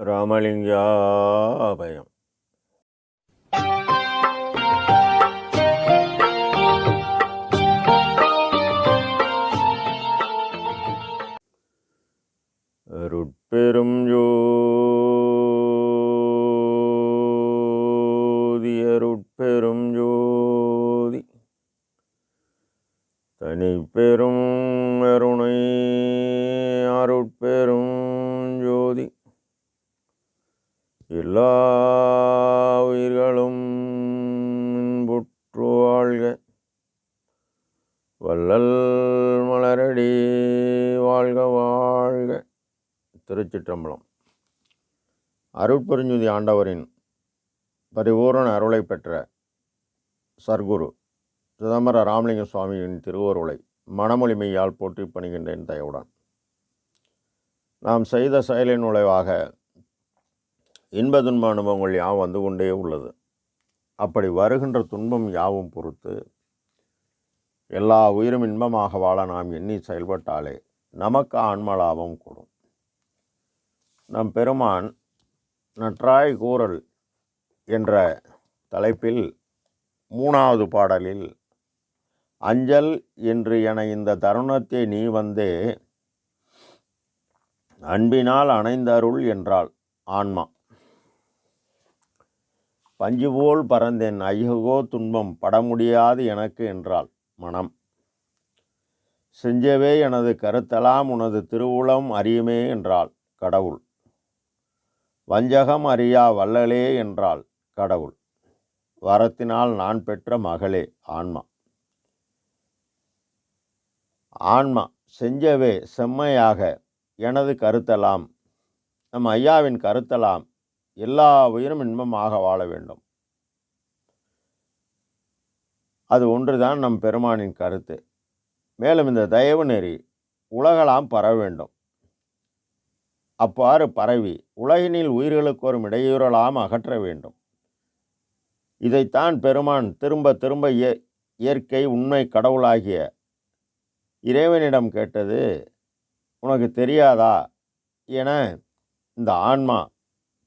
ராமலிங்காபயம் அருட்பெரும் ஜோதி அருட்பெரும் ஜோதி தனிப்பெரும் அருணை அருட் வள்ளல் மலரடி வாழ்க வாழ்க. திருச்சிற்றம்பலம். அருட்பெருஞ்சுதி ஆண்டவரின் பரிபூரண அருளை பெற்ற சர்க்குரு சிதம்பர ராமலிங்க சுவாமியின் திருவருளை மனமொழிமையால் போற்றி பணிகின்றேன் தயவுடன். நாம் செய்த செயலின் நுழைவாக இன்ப துன்ப அனுபவங்கள் யாவும் வந்து கொண்டே உள்ளது. அப்படி வருகின்ற துன்பம் யாவும் பொறுத்து எல்லா உயிரும் இன்பமாக வாழ நாம் எண்ணி செயல்பட்டாலே நமக்கு ஆன்ம லாபம் கூடும். நம் பெருமான் நற்றாய் கூறல் என்ற தலைப்பில் மூணாவது பாடலில் அஞ்சல் என்று என இந்த தருணத்தை நீ வந்தே அன்பினால் அணைந்தருள் என்றாள் ஆன்மா. பஞ்சுபோல் பறந்தேன் ஐயகோ துன்பம் பட முடியாது எனக்கு என்றாள். மனம். செஞ்சவே எனது கருத்தலாம் உனது திருவுளம் அறியுமே என்றாள் கடவுள். வஞ்சகம் அறியா வல்லலே என்றாள் கடவுள். வரத்தினால் நான் பெற்ற மகளே ஆன்மா. ஆன்மா செஞ்சவே செம்மையாக எனது கருத்தலாம். நம் ஐயாவின் கருத்தலாம். எல்லா உயிரும் இன்பமாக வாழ வேண்டும். அது ஒன்றுதான் நம் பெருமானின் கருத்து. மேலும் இந்த தயவு நெறி உலகலாம் பரவ வேண்டும். அவ்வாறு பரவி உலகினில் உயிர்களுக்கு ஒரு இடையூறலாம் அகற்ற வேண்டும். இதைத்தான் பெருமான் திரும்ப திரும்ப இய இயற்கை உண்மை கடவுளாகிய இறைவனிடம் கேட்டது உனக்கு தெரியாதா? என இந்த ஆன்மா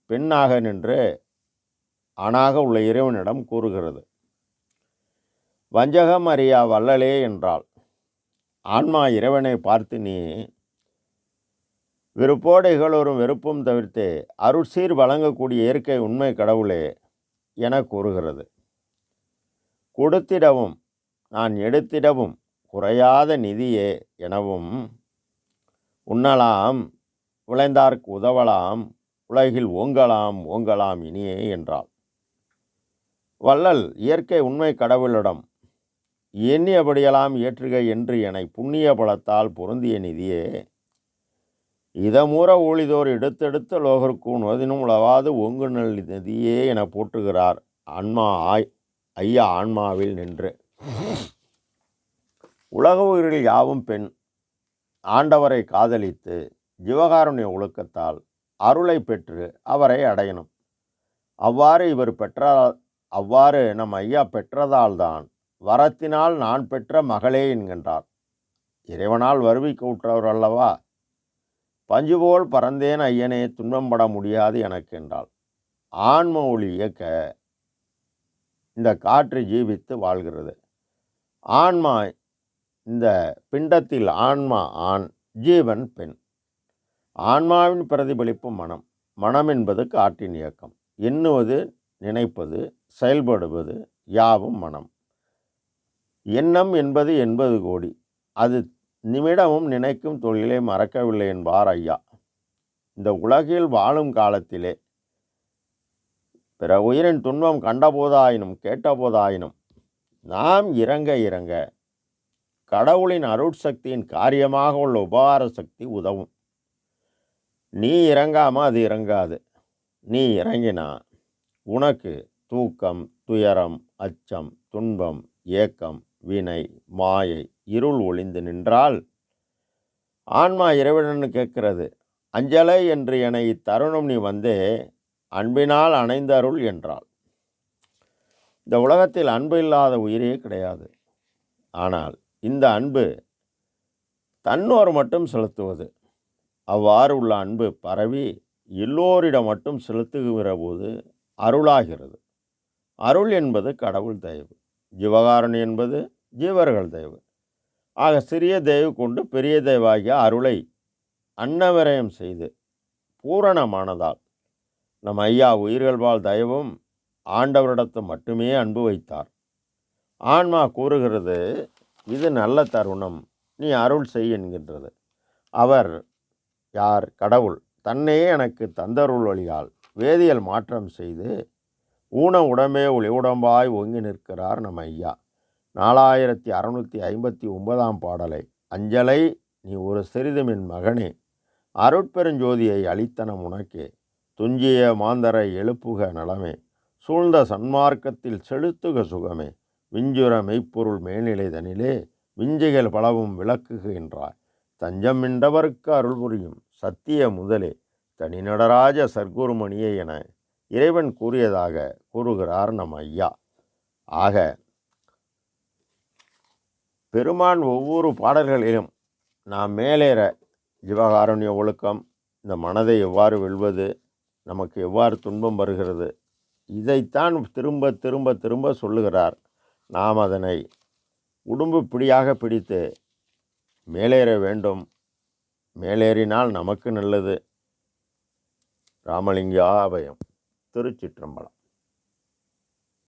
பெண்ணாக நின்று ஆணாக உள்ள இறைவனிடம் கூறுகிறது. வஞ்சகம் அறியா வள்ளலே என்றால் ஆன்மா இறைவனை பார்த்து நீ விருப்போடு வெறுப்பும் தவிர்த்து அருட்சீர் வழங்கக்கூடிய இயற்கை உண்மை கடவுளே என கூறுகிறது. கொடுத்திடவும் நான் எடுத்திடவும் குறையாத நிதியே எனவும் உண்ணலாம் விளைந்தார்க்கு உதவலாம் உலகில் ஓங்கலாம் ஓங்கலாம் இனியே என்றாள். வள்ளல் இயற்கை உண்மை கடவுளிடம் எண்ணியபடியெல்லாம் ஏற்றுக என்று என புண்ணிய பலத்தால் பொருந்திய நிதியே இதமூற ஊழிதோர் எடுத்தெடுத்த லோகருக்கு உணவதினும் உளவாது ஒங்கு நல் நிதியே என போற்றுகிறார் ஆன்மா ஆய் ஐயா ஆன்மாவில் நின்று. உலக உயிரில் யாவும் பெண் ஆண்டவரை காதலித்து ஜீவகாருண்ய ஒழுக்கத்தால் அருளை பெற்று அவரை அடையணும். அவ்வாறு இவர் பெற்றால் அவ்வாறு நம் ஐயா பெற்றதால்தான் வரத்தினால் நான் பெற்ற மகளே என்கின்றார். இறைவனால் வருவிக்க உற்றவர் அல்லவா? பஞ்சுபோல் பறந்தேன் ஐயனே துன்பம் பட முடியாது எனக்கென்றாள் ஆன்ம ஒளி இயக்க இந்த காற்று ஜீவித்து வாழ்கிறது. ஆன்மா இந்த பிண்டத்தில் ஆன்மா ஆண் ஜீவன் பெண். ஆன்மாவின் பிரதிபலிப்பு மனம். மனம் என்பது காற்றின் இயக்கம். எண்ணுவது நினைப்பது செயல்படுவது யாவும் மனம். எண்ணம் என்பது எண்பது கோடி. அது நிமிடமும் நினைக்கும் தொழிலை மறக்கவில்லை என்பார் ஐயா. இந்த உலகில் வாழும் காலத்திலே பிற உயிரின் துன்பம் கண்டபோதாயினும் கேட்டபோதாயினும் நாம் இறங்க இறங்க கடவுளின் அருட்சக்தியின் காரியமாக உள்ள உபகார சக்தி உதவும். நீ இறங்காமல் அது இறங்காது. நீ இறங்கினா உனக்கு தூக்கம் துயரம் அச்சம் துன்பம் ஏக்கம் வினை மாயை இருள் ஒளிந்து நின்றால் ஆன்மா இறைவனு கேட்கிறது. அஞ்சலை என்று என இத்தருணம் நீ வந்தே அன்பினால் அணைந்தருள் என்றாள். இந்த உலகத்தில் அன்பு இல்லாத உயிரே கிடையாது. ஆனால் இந்த அன்பு தன்னோர் மட்டும் செலுத்துவது. அவ்வாறு உள்ள அன்பு பரவி எல்லோரிடம் மட்டும் செலுத்துகிற போது அருளாகிறது. அருள் என்பது கடவுள் தயவு. ஜீவகாரணி என்பது ஜீவர்கள் தயவு ஆக சிறிய தயவு கொண்டு பெரிய தயவாகிய அருளை அன்னவிரயம் செய்து பூரணமானதால் நம் ஐயா உயிர்கள் வாழ் தயவும் ஆண்டவரிடத்து மட்டுமே அன்பு வைத்தார். ஆன்மா கூறுகிறது இது நல்ல தருணம் நீ அருள் செய் என்கின்றது. அவர் யார்? கடவுள். தன்னையே எனக்கு தந்தருள் வழியால் வேதியியல் மாற்றம் செய்து ஊன உடம்பே ஒளி உடம்பாய் ஒங்கி நிற்கிறார் நம்ம ஐயா நாலாயிரத்தி அறநூற்றி ஐம்பத்தி ஒன்பதாம் பாடலை அஞ்சலை நீ ஒரு சிறிதுமின் மகனே அருட்பெருஞ்சோதியை அளித்தனம் உனக்கே துஞ்சிய மாந்தரை எழுப்புக நலமே சூழ்ந்த சன்மார்க்கத்தில் செலுத்துக சுகமே விஞ்சுர மெய்ப்பொருள் மேல்நிலைதனிலே விஞ்சைகள் பலவும் விளக்குகின்றாய் தஞ்சம் மிண்டவருக்கு அருள் புரியும் சத்திய முதலே தனிநடராஜ சர்க்குருமணியே என இறைவன் கூறியதாக கூறுகிறார் நம் ஐயா ஆக பெருமான் ஒவ்வொரு பாடல்களிலும் நாம் மேலேற ஜீவகாரண்ய ஒழுக்கம் இந்த மனதை எவ்வாறு வெல்வது நமக்கு எவ்வாறு துன்பம் வருகிறது இதைத்தான் திரும்ப திரும்ப திரும்ப சொல்லுகிறார். நாம் அதனை உடும்பு பிடியாக பிடித்து மேலேற வேண்டும். மேலேறினால் நமக்கு நல்லது. ராமலிங்க ஆபயம் திருச்சிற்றம்பலம்.